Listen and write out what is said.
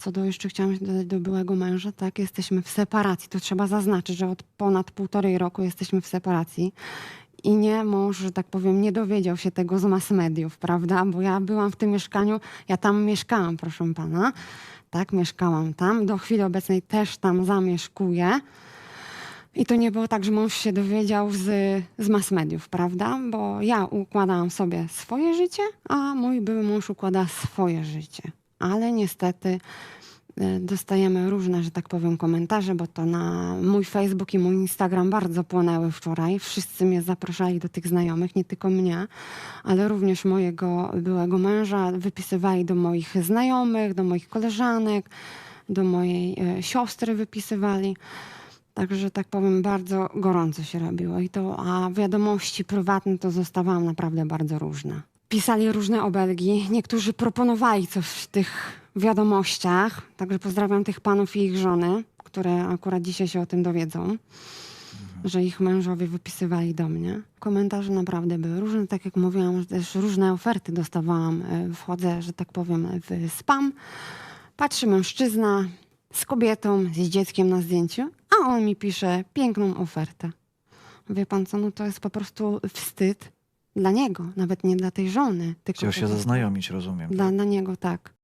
Co do jeszcze chciałam się dodać do byłego męża, tak, jesteśmy w separacji. To trzeba zaznaczyć, że od ponad półtorej roku jesteśmy w separacji. I nie, mąż, że tak powiem, nie dowiedział się tego z mass mediów, prawda? Bo ja byłam w tym mieszkaniu, ja tam mieszkałam, proszę pana. Tak, mieszkałam tam. Do chwili obecnej też tam zamieszkuję. I to nie było tak, że mąż się dowiedział z, z mass mediów, prawda? Bo ja układałam sobie swoje życie, a mój były mąż układa swoje życie. Ale niestety e, dostajemy różne, że tak powiem, komentarze, bo to na mój Facebook i mój Instagram bardzo płonęły wczoraj. Wszyscy mnie zapraszali do tych znajomych, nie tylko mnie, ale również mojego byłego męża. Wypisywali do moich znajomych, do moich koleżanek, do mojej e, siostry wypisywali. Także, tak powiem, bardzo gorąco się robiło. I to, a wiadomości prywatne to zostawałam naprawdę bardzo różne. Pisali różne obelgi. Niektórzy proponowali coś w tych wiadomościach. Także pozdrawiam tych panów i ich żony, które akurat dzisiaj się o tym dowiedzą, że ich mężowie wypisywali do mnie. Komentarze naprawdę były różne. Tak jak mówiłam, że też różne oferty dostawałam. E, Wchodzę, że tak powiem, w spam. Patrzy mężczyzna z kobietą, z dzieckiem na zdjęciu, a on mi pisze piękną ofertę. Wie pan co, no to jest po prostu wstyd dla niego, nawet nie dla tej żony. Tylko Chciał się zaznajomić, rozumiem. Dla, tak? dla niego tak.